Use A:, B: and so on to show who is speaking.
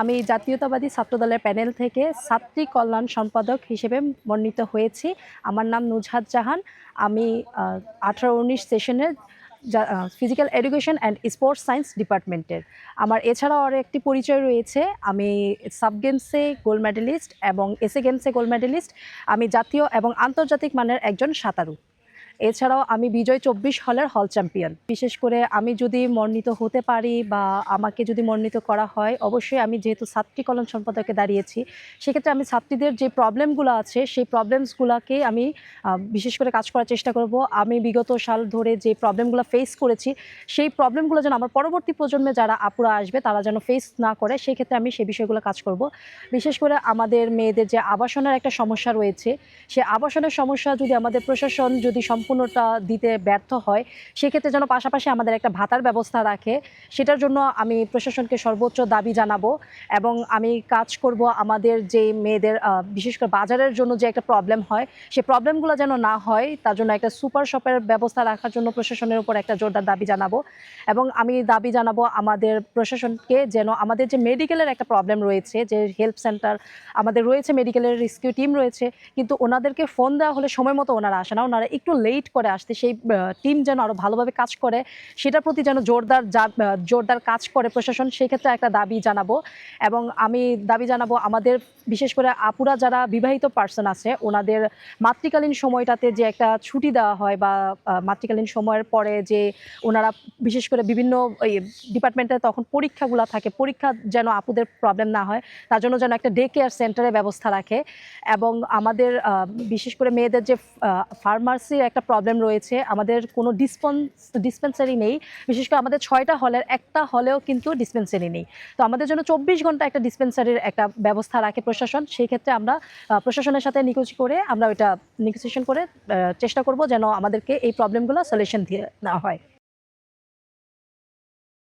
A: আমি জাতীয়তাবাদী ছাত্রদলের প্যানেল থেকে ছাত্রী কল্যাণ সম্পাদক হিসেবে মনোনীত হয়েছি। আমার নাম নুজহাত জাহান। আমি আঠারো উনিশ সেশনের physical education and sports science ডিপার্টমেন্টের আমার এছাড়াও আরও একটি পরিচয় রয়েছে। আমি সাব গেমসে গোল্ড মেডেলিস্ট এবং এসএ গেমসে গোল্ড মেডেলিস্ট আমি জাতীয় এবং আন্তর্জাতিক মানের একজন সাঁতারু। এছাড়াও আমি বিজয় চব্বিশ হলের হল চ্যাম্পিয়ন। বিশেষ করে আমি যদি মনোনীত হতে পারি বা আমাকে যদি মনোনীত করা হয়, অবশ্যই আমি যেহেতু ছাত্রী কল্যাণ সম্পাদকে দাঁড়িয়েছি, সেক্ষেত্রে আমি ছাত্রীদের যে প্রবলেমগুলো আছে, সেই প্রবলেমসগুলোকে আমি বিশেষ করে কাজ করার চেষ্টা করব। আমি বিগত সাল ধরে যে প্রবলেমগুলো ফেস করেছি, সেই প্রবলেমগুলো যেন আমার পরবর্তী প্রজন্মে যারা আপুরা আসবে, তারা যেন ফেস না করে সেই ক্ষেত্রে আমি সেই বিষয়গুলো কাজ করব। বিশেষ করে আমাদের মেয়েদের যে আবাসনের একটা সমস্যা রয়েছে, সে আবাসনের সমস্যা যদি আমাদের প্রশাসন যদি সম্পূর্ণটা দিতে ব্যর্থ হয়, সেক্ষেত্রে যেন পাশাপাশি আমাদের একটা ভাতার ব্যবস্থা রাখে, সেটার জন্য আমি প্রশাসনকে সর্বোচ্চ দাবি জানাব এবং আমি কাজ করব আমাদের যে মেয়েদের বিশেষ করে বাজারের জন্য যে একটা প্রবলেম হয় সেই প্রবলেমগুলো যেন না হয়, তার জন্য একটা সুপার শপের ব্যবস্থা রাখার জন্য প্রশাসনের উপর একটা জোরদার দাবি জানাব এবং আমি দাবি জানাব আমাদের প্রশাসনকে যেন আমাদের যে মেডিকেলের একটা প্রবলেম রয়েছে, যে হেল্প সেন্টার আমাদের রয়েছে মেডিকেলের রেস্কিউ টিম রয়েছে, কিন্তু ওনাদেরকে ফোন দেওয়া হলে সময় মতো ওনারা আসে না, ওনারা একটু লেট করে আসতে, সেই টিম যেন আরও ভালোভাবে কাজ করে, সেটার প্রতি যেন জোরদার জোরদার কাজ করে প্রশাসন, সেই ক্ষেত্রে একটা দাবি জানাব। এবং আমি দাবি জানাব আমাদের, বিশেষ করে আপুরা যারা বিবাহিত পার্সন আছে, ওনাদের মাতৃকালীন সময়টাতে যে একটা ছুটি দেওয়া হয় বা মাতৃকালীন সময়ের পরে যে ওনারা বিশেষ করে বিভিন্ন ডিপার্টমেন্টে তখন পরীক্ষাগুলো থাকে, পরীক্ষা যেন আপুদের প্রবলেম না হয়, তার জন্য যেন একটা ডে কেয়ার সেন্টারের ব্যবস্থা রাখে। এবং আমাদের বিশেষ করে মেয়েদের যে ফার্মাসির একটা প্রবলেম রয়েছে। আমাদের কোনো ডিসপন্স ডিসপেন্সারি নেই। বিশেষ করে আমাদের ছয়টা হলের, একটা হলেও কিন্তু ডিসপেন্সারি নেই। তো আমাদের জন্য চব্বিশ ঘণ্টা একটা ডিসপেন্সারির একটা ব্যবস্থা রাখে প্রশাসন। সেই ক্ষেত্রে আমরা প্রশাসনের সাথে নিকুচি করে আমরা ওইটা নিকোসিয়েশন করে চেষ্টা করব যেন আমাদেরকে এই প্রবলেমগুলো সলিউশন দিয়ে নেওয়া হয়।